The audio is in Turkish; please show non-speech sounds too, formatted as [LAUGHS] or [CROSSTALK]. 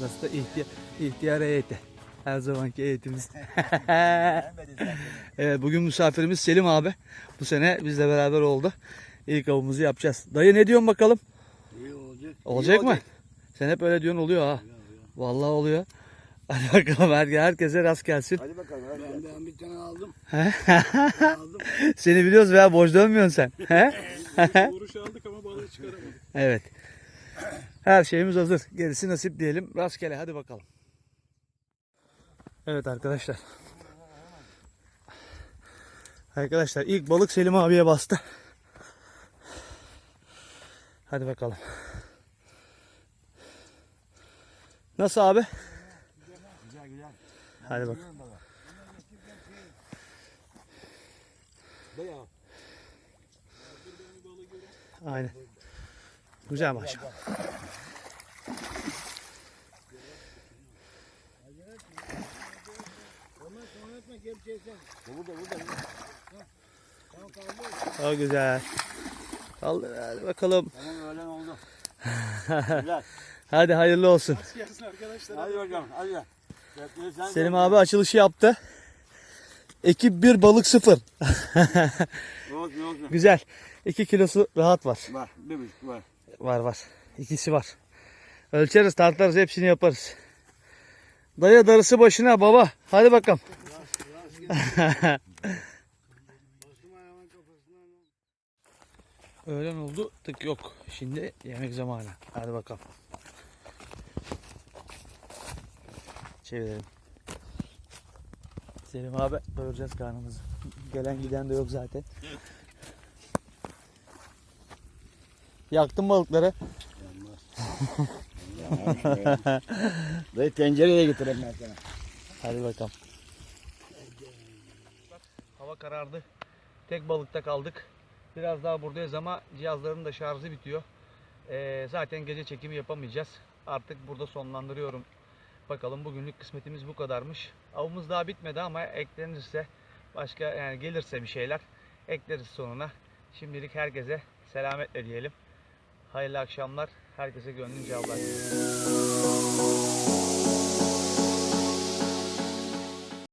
Burası da ihtiyar, ihtiyar heyeti. Her zamanki heyetimiz. [LAUGHS] evet bugün misafirimiz Selim abi. Bu sene bizle beraber oldu. İlk avımızı yapacağız. Dayı ne diyorsun bakalım? İyi olacak. Olacak mı? Sen hep öyle diyorsun oluyor ha. Vallahi oluyor. [LAUGHS] Hadi bakalım her- herkese rast gelsin. Hadi bakalım. Ben, ben bir tane aldım. He? aldım. [LAUGHS] Seni biliyoruz veya boş dönmüyorsun sen. He? Vuruş aldık ama balığı çıkaramadık. evet. Her şeyimiz hazır. Gerisi nasip diyelim. Rastgele hadi bakalım. Evet arkadaşlar. Arkadaşlar ilk balık Selim abiye bastı. Hadi bakalım. Nasıl abi? Güzel güzel. Hadi bak. Aynen. Güzel maşallah. O güzel. Kaldır hadi bakalım. Tamam öğlen oldu. Hadi hayırlı olsun. Hadi bakalım hadi. Selim abi açılışı yaptı. Ekip 1 balık 0. Olsun olsun. Güzel. 2 kilosu rahat var. Var. Bir buçuk var. Var var. İkisi var. Ölçeriz tartarız hepsini yaparız. Dayı darısı başına baba. Hadi bakalım. [LAUGHS] Öğlen oldu tık yok. Şimdi yemek zamanı. Hadi bakalım. Çevirelim. Selim abi doyuracağız karnımızı. Gelen giden de yok zaten. Yaktın balıkları. [LAUGHS] Dayı tencereye getireyim ben sana. Hadi bakalım. Hava karardı. Tek balıkta kaldık. Biraz daha buradayız ama cihazların da şarjı bitiyor. Ee, zaten gece çekimi yapamayacağız. Artık burada sonlandırıyorum. Bakalım bugünlük kısmetimiz bu kadarmış. Avımız daha bitmedi ama eklenirse başka yani gelirse bir şeyler ekleriz sonuna. Şimdilik herkese selametle diyelim. Hayırlı akşamlar. Herkese gönlünce avlar.